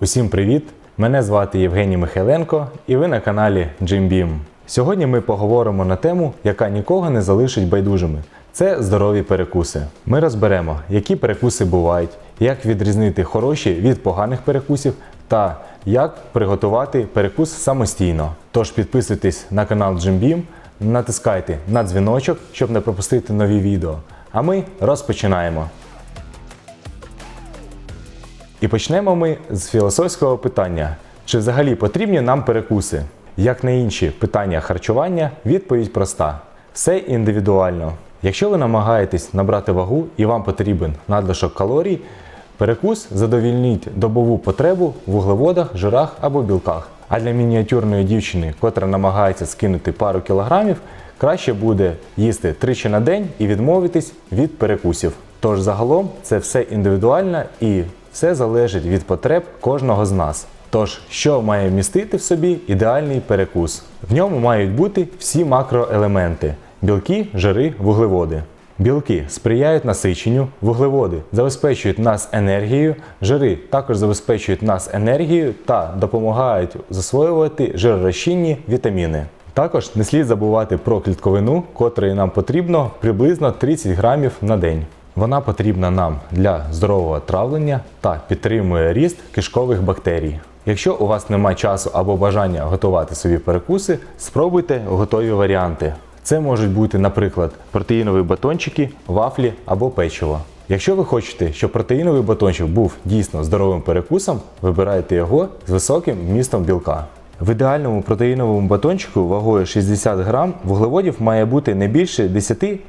Усім привіт! Мене звати Євгеній Михайленко і ви на каналі JimBeam. Сьогодні ми поговоримо на тему, яка нікого не залишить байдужими. Це здорові перекуси. Ми розберемо, які перекуси бувають, як відрізнити хороші від поганих перекусів та як приготувати перекус самостійно. Тож підписуйтесь на канал JimBeam, натискайте на дзвіночок, щоб не пропустити нові відео. А ми розпочинаємо. І почнемо ми з філософського питання: чи взагалі потрібні нам перекуси? Як на інші питання харчування, відповідь проста: все індивідуально. Якщо ви намагаєтесь набрати вагу і вам потрібен надлишок калорій, перекус задовільнить добову потребу в вуглеводах, жирах або білках. А для мініатюрної дівчини, котра намагається скинути пару кілограмів, краще буде їсти тричі на день і відмовитись від перекусів. Тож загалом це все індивідуально і все залежить від потреб кожного з нас. Тож, що має вмістити в собі ідеальний перекус? В ньому мають бути всі макроелементи: білки, жири, вуглеводи. Білки сприяють насиченню, вуглеводи забезпечують нас енергією, жири також забезпечують нас енергією та допомагають засвоювати жиророзчинні вітаміни. Також не слід забувати про клітковину, котрої нам потрібно приблизно 30 грамів на день. Вона потрібна нам для здорового травлення та підтримує ріст кишкових бактерій. Якщо у вас немає часу або бажання готувати собі перекуси, спробуйте готові варіанти. Це можуть бути, наприклад, протеїнові батончики, вафлі або печиво. Якщо ви хочете, щоб протеїновий батончик був дійсно здоровим перекусом, вибирайте його з високим вмістом білка. В ідеальному протеїновому батончику вагою 60 грам вуглеводів має бути не більше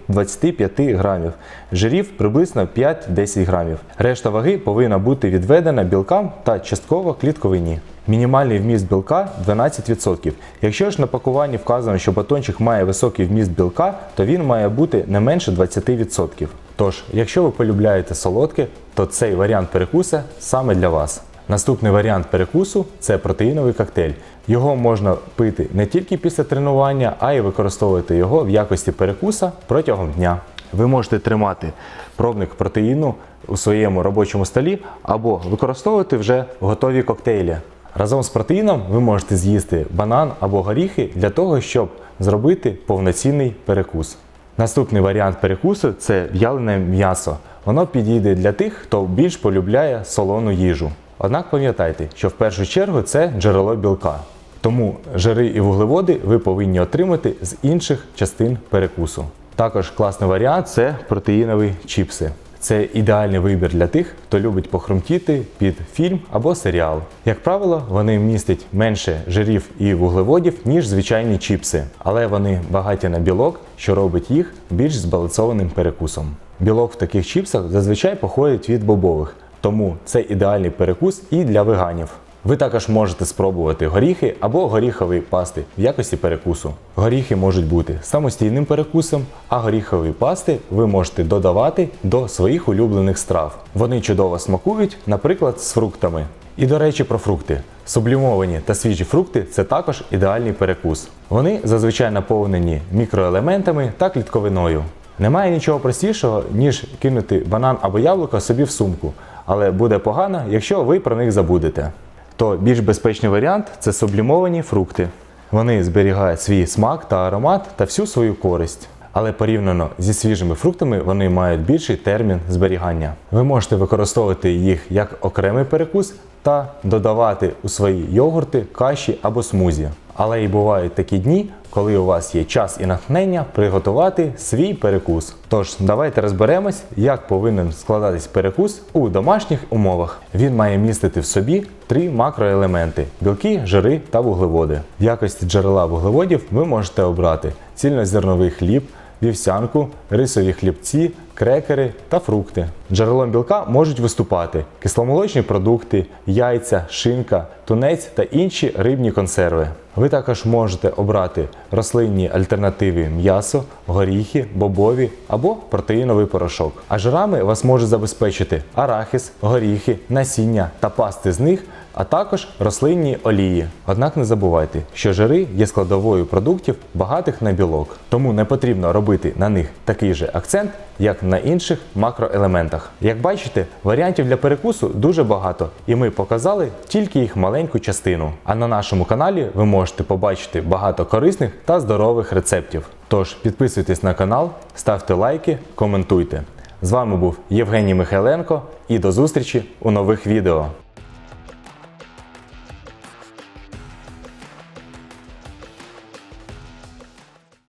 10-25 грамів, жирів приблизно 5-10 грамів. Решта ваги повинна бути відведена білкам та частково клітковині. Мінімальний вміст білка 12%. Якщо ж на пакуванні вказано, що батончик має високий вміст білка, то він має бути не менше 20%. Тож, якщо ви полюбляєте солодке, то цей варіант перекуса саме для вас. Наступний варіант перекусу це протеїновий коктейль. Його можна пити не тільки після тренування, а й використовувати його в якості перекуса протягом дня. Ви можете тримати пробник протеїну у своєму робочому столі або використовувати вже готові коктейлі. Разом з протеїном ви можете з'їсти банан або горіхи для того, щоб зробити повноцінний перекус. Наступний варіант перекусу це в'ялене м'ясо. Воно підійде для тих, хто більш полюбляє солону їжу. Однак пам'ятайте, що в першу чергу це джерело білка. Тому жири і вуглеводи ви повинні отримати з інших частин перекусу. Також класний варіант це протеїнові чіпси. Це ідеальний вибір для тих, хто любить похрумтіти під фільм або серіал. Як правило, вони містять менше жирів і вуглеводів, ніж звичайні чіпси, але вони багаті на білок, що робить їх більш збалансованим перекусом. Білок в таких чіпсах зазвичай походить від бобових, тому це ідеальний перекус і для веганів. Ви також можете спробувати горіхи або горіхові пасти в якості перекусу. Горіхи можуть бути самостійним перекусом, а горіхові пасти ви можете додавати до своїх улюблених страв. Вони чудово смакують, наприклад, з фруктами. І до речі, про фрукти. Сублімовані та свіжі фрукти це також ідеальний перекус. Вони зазвичай наповнені мікроелементами та клітковиною. Немає нічого простішого, ніж кинути банан або яблуко собі в сумку, але буде погано, якщо ви про них забудете. То більш безпечний варіант це сублімовані фрукти. Вони зберігають свій смак та аромат та всю свою користь. Але порівняно зі свіжими фруктами вони мають більший термін зберігання. Ви можете використовувати їх як окремий перекус та додавати у свої йогурти, каші або смузі. Але і бувають такі дні, коли у вас є час і натхнення приготувати свій перекус. Тож давайте розберемось, як повинен складатись перекус у домашніх умовах. Він має містити в собі три макроелементи: білки, жири та вуглеводи. В якості джерела вуглеводів ви можете обрати цільнозерновий хліб, вівсянку, рисові хлібці, крекери та фрукти. Джерелом білка можуть виступати кисломолочні продукти, яйця, шинка, тунець та інші рибні консерви. Ви також можете обрати рослинні альтернативи м'ясо, горіхи, бобові або протеїновий порошок. А жирами вас можуть забезпечити арахіс, горіхи, насіння та пасти з них, а також рослинні олії. Однак не забувайте, що жири є складовою продуктів багатих на білок, тому не потрібно робити на них такий же акцент, як на інших макроелементах. Як бачите, варіантів для перекусу дуже багато, і ми показали тільки їх маленьку частину. А на нашому каналі ви можете побачити багато корисних та здорових рецептів. Тож підписуйтесь на канал, ставте лайки, коментуйте. З вами був Євгеній Михайленко і до зустрічі у нових відео.